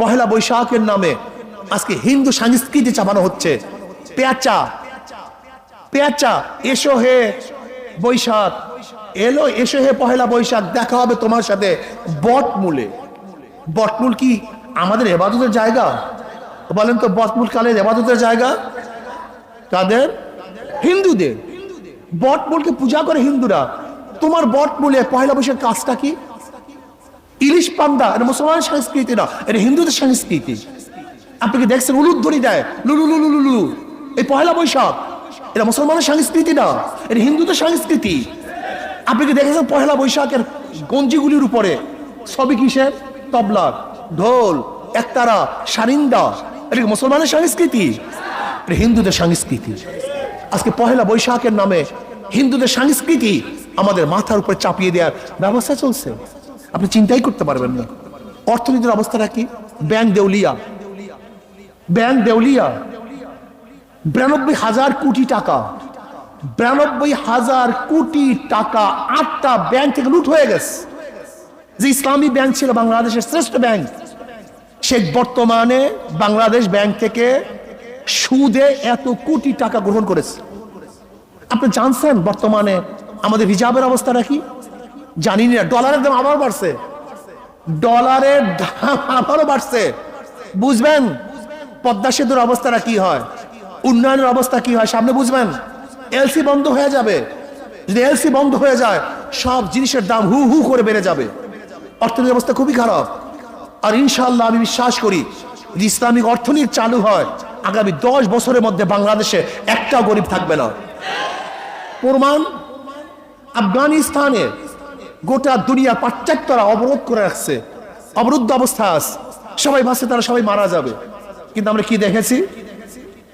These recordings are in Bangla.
পহেলা বৈশাখের নামে আজকে হিন্দু সংস্কৃতি চাপানো হচ্ছে। পেঁচা পেঁচা এসো হে বৈশাখ। এলো, এসো হে পহেলা বৈশাখ, দেখা হবে তোমার সাথে বটমূলে। বটমূল কি আমাদের এবাদতের জায়গা? বলেন তো, বটমূল কালের এবাদতের জায়গা? কাদের? হিন্দুদের। বটমূলকে পূজা করে হিন্দুরা। তোমার বটমূলে পহেলা বৈশাখ কাজটা কি? ইলিশ পান্দা এটা মুসলমান সংস্কৃতি না, এটা হিন্দুদের সংস্কৃতি। আপনি কি দেখছেন ধরি দেয়? লুলু লুলু লুলু এই পয়লা বৈশাখ, এটা মুসলমানের সংস্কৃতি না, এটা হিন্দুদের সংস্কৃতি। আপনি কি দেখেছেন পয়লা বৈশাখের গঞ্জিগুলির উপরে? সবই কিসের? তবলা, ঢোল, একতারা, সারিন্দা। এটা মুসলমানের সংস্কৃতি? এটা হিন্দুদের সংস্কৃতি। আজকে পহেলা বৈশাখের নামে হিন্দুদের সংস্কৃতি আমাদের মাথার উপরে চাপিয়ে দেওয়ার ব্যবস্থা চলছে। আপনি চিন্তাই করতে পারবেন না। অর্থনীতির অবস্থাটা কি? ব্যাংক দেউলিয়া। ব্যাংক দেউলিয়া। বিরানব্বই হাজার কোটি টাকা। বিরানব্বই হাজার কোটি টাকা আটটা ব্যাংক থেকে লুট হয়ে গেছে। যে ইসলামী ব্যাংক ছিল বাংলাদেশের শ্রেষ্ঠ ব্যাংক, সে বর্তমানে বাংলাদেশ ব্যাংক থেকে সুদে এত কোটি টাকা গ্রহণ করেছে। আপনি জানছেন বর্তমানে আমাদের রিজার্ভের অবস্থাটা কি? জানি না। ডলারের দাম আবার বাড়ছে। ডলারের দাম আবারও বাড়ছে। বুঝবেন? পদ্মা সেতুর অবস্থাটা কি হয়? উন্নয়নের অবস্থা কি হয়? সামনে বুঝবেন? এলসি বন্ধ হয়ে যাবে। যদি এলসি বন্ধ হয়ে যায়, সব জিনিসের দাম হু হু করে বেড়ে যাবে। অর্থনীতির অবস্থা খুবই খারাপ। আর ইনশাল্লাহ আমি বিশ্বাস করি, যদি ইসলামিক অর্থনীতি চালু হয়, আগামী দশ বছরের মধ্যে বাংলাদেশে একটা গরিব থাকবে না। প্রমাণ আফগানিস্তানে গোটা দুনিয়া পাশ্চাত্যরা অবরোধ করে রাখছে। অবরুদ্ধ অবস্থা আছে সবাই ভাবছে তারা সবাই মারা যাবে। কিন্তু আমরা কি দেখেছি?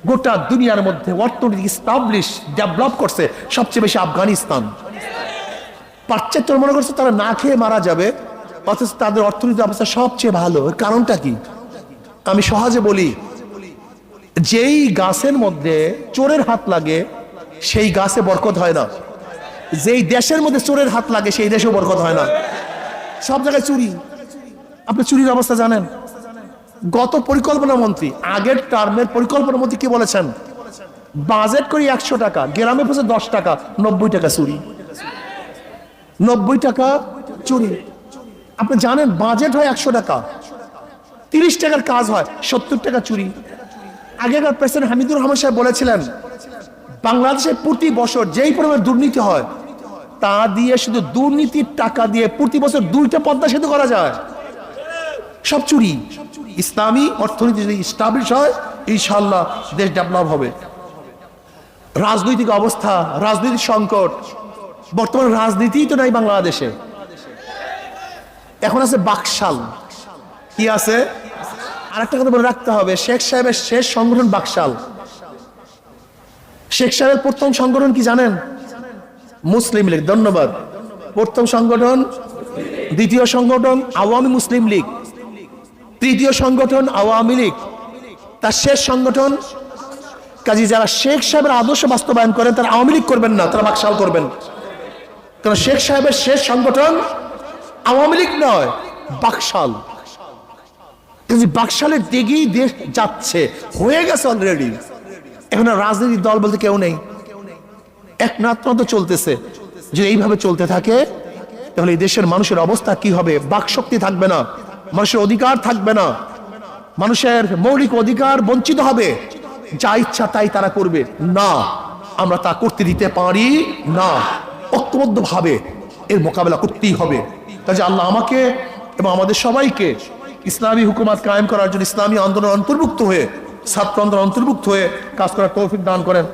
গোটা দুনিয়ার মধ্যে অর্থনৈতিক স্টাবলিশ ডেভেলপ করছে সবচেয়ে বেশি আফগানিস্তান। পাশ্চাত্যরা মনে করছে তারা না খেয়ে মারা যাবে, অথচ তাদের অর্থনৈতিক অবস্থা সবচেয়ে ভালো। কারণটা কি? আমি সহজে বলি, যেই গাছের মধ্যে চোরের হাত লাগে, সেই গাছে বরকত হয় না। যেই দেশের মধ্যে চোরের হাত লাগে, সেই দেশেও বরকত হয় না। সব জায়গায় চুরি। আপনি চুরির অবস্থা জানেন? গত পরিকল্পনা মন্ত্রী, আগের টার্মের পরিকল্পনা মন্ত্রী কি বলেছেন? বাজেট করি একশো টাকা, গ্রামে পৌঁছে দশ টাকা, নব্বই টাকা চুরি। নব্বই টাকা চুরি। আপনি জানেন, বাজেট হয় একশো টাকা। তিরিশ টাকার কাজ হয়, সত্তর টাকা চুরি। আগেকার প্রেসিডেন্ট হামিদুর রহমান সাহেব বলেছিলেন, বাংলাদেশে প্রতি বছর যেই পরিমাণ দুর্নীতি হয় তা দিয়ে শুধু দুর্নীতির টাকা দিয়ে প্রতি বছর দুইটা পদ্মা সেতু করা যায়। সব চুরি। ইসলামী অর্থনীতি যদি স্টাবলিশ হয় ইনশাল্লাহ দেশ ডেভেলপ হবে। রাজনৈতিক অবস্থা, রাজনৈতিক সংকট, বর্তমান রাজনীতি তো নাই বাংলাদেশে। এখন আছে বাকশাল। কি আছে? আরেকটা কথা বলে রাখতে হবে, শেখ সাহেবের শেষ সংগঠন বাকশাল। শেখ সাহেবের প্রথম সংগঠন কি জানেন? মুসলিম লীগ, ধন্যবাদ। প্রথম সংগঠন, দ্বিতীয় সংগঠন, আওয়ামী মুসলিম লীগ। তৃতীয় সংগঠন, আওয়ামী লীগ। তার শেষ সংগঠন, কাজী যারা শেখ সাহেবের আদর্শ বাস্তবায়ন করেন, তারা আওয়ামী লীগ করবেন না, তারা বাকশাল করবেন। কারণ শেখ সাহেবের শেষ সংগঠন আওয়ামী লীগ নয়, বাকশাল। কাজী বাকশালের দিকেই দেশ যাচ্ছে, হয়ে গেছে অলরেডি এখন রাজনৈতিক দল বলতে কেউ নেই। একনাত্ম তো চলতেছে। যদি এইভাবে চলতে থাকে, তাহলে এই দেশের মানুষের অবস্থা কি হবে? বাকশক্তি থাকবে না, মানুষের অধিকার থাকবে না, মানুষের মৌলিক অধিকার বঞ্চিত হবে। যা ইচ্ছা তাই তারা করবে। না, আমরা তা করতে দিতে পারি না। ঐক্যবদ্ধ ভাবে এর মোকাবেলা করতেই হবে। কাজে আল্লাহ আমাকে এবং আমাদের সবাইকে ইসলামী হুকুমাত কায়েম করার জন্য ইসলামী আন্দোলন অন্তর্ভুক্ত হয়ে, ছাত্র আন্দোলন অন্তর্ভুক্ত হয়ে কাজ করার তৌফিক দান করেন।